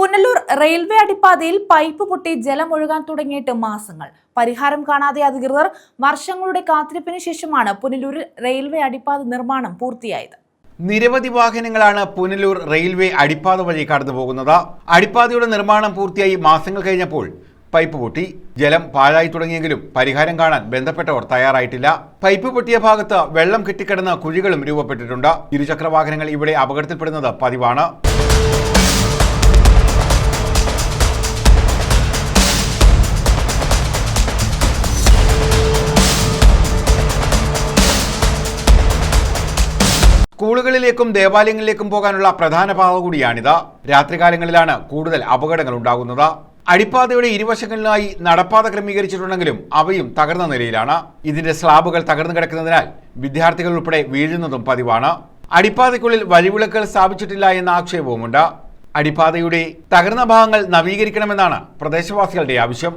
Punalur railway അടിപ്പാതയിൽ pipe പൊട്ടി ജലമൊഴുകാൻ തുടങ്ങിയിട്ട് മാസങ്ങൾ. പരിഹാരം കാണാതെ അധികൃതർ വർഷങ്ങളുടെ കാത്തിരിപ്പിന് ശേഷമാണ് പുനലൂരിൽ റെയിൽവേ അടിപ്പാത നിർമ്മാണം പൂർത്തിയായത്. നിരവധി വാഹനങ്ങളാണ് പുനലൂർ റെയിൽവേ അടിപ്പാത വഴി കടന്നു പോകുന്നത് അടിപ്പാതയുടെ നിർമ്മാണം പൂർത്തിയായി മാസങ്ങൾ കഴിഞ്ഞപ്പോൾ പൈപ്പ് പൊട്ടി ജലം പാഴായി തുടങ്ങിയെങ്കിലും പരിഹാരം കാണാൻ ബന്ധപ്പെട്ടവർ തയ്യാറായിട്ടില്ല. പൈപ്പ് പൊട്ടിയ ഭാഗത്ത് വെള്ളം കെട്ടിക്കിടന്ന കുഴികളും രൂപപ്പെട്ടിട്ടുണ്ട്. ഇരുചക്ര വാഹനങ്ങൾ ഇവിടെ അപകടത്തിൽപ്പെടുന്നത് പതിവാണ്. സ്കൂളുകളിലേക്കും ദേവാലയങ്ങളിലേക്കും പോകാനുള്ള പ്രധാന പാത കൂടിയാണിത്. രാത്രികാലങ്ങളിലാണ് കൂടുതൽ അപകടങ്ങൾ ഉണ്ടാകുന്നത്. അടിപ്പാതയുടെ ഇരുവശങ്ങളിലായി നടപ്പാത ക്രമീകരിച്ചിട്ടുണ്ടെങ്കിലും അവയും തകർന്ന നിലയിലാണ്. ഇതിന്റെ സ്ലാബുകൾ തകർന്നു കിടക്കുന്നതിനാൽ വിദ്യാർത്ഥികൾ ഉൾപ്പെടെ വീഴുന്നതും പതിവാണ്. അടിപ്പാതയ്ക്കുള്ളിൽ വഴിവിളക്കുകൾ സ്ഥാപിച്ചിട്ടില്ല എന്ന ആക്ഷേപവുമുണ്ട്. അടിപ്പാതയുടെ തകർന്ന ഭാഗങ്ങൾ നവീകരിക്കണമെന്നാണ് പ്രദേശവാസികളുടെ ആവശ്യം.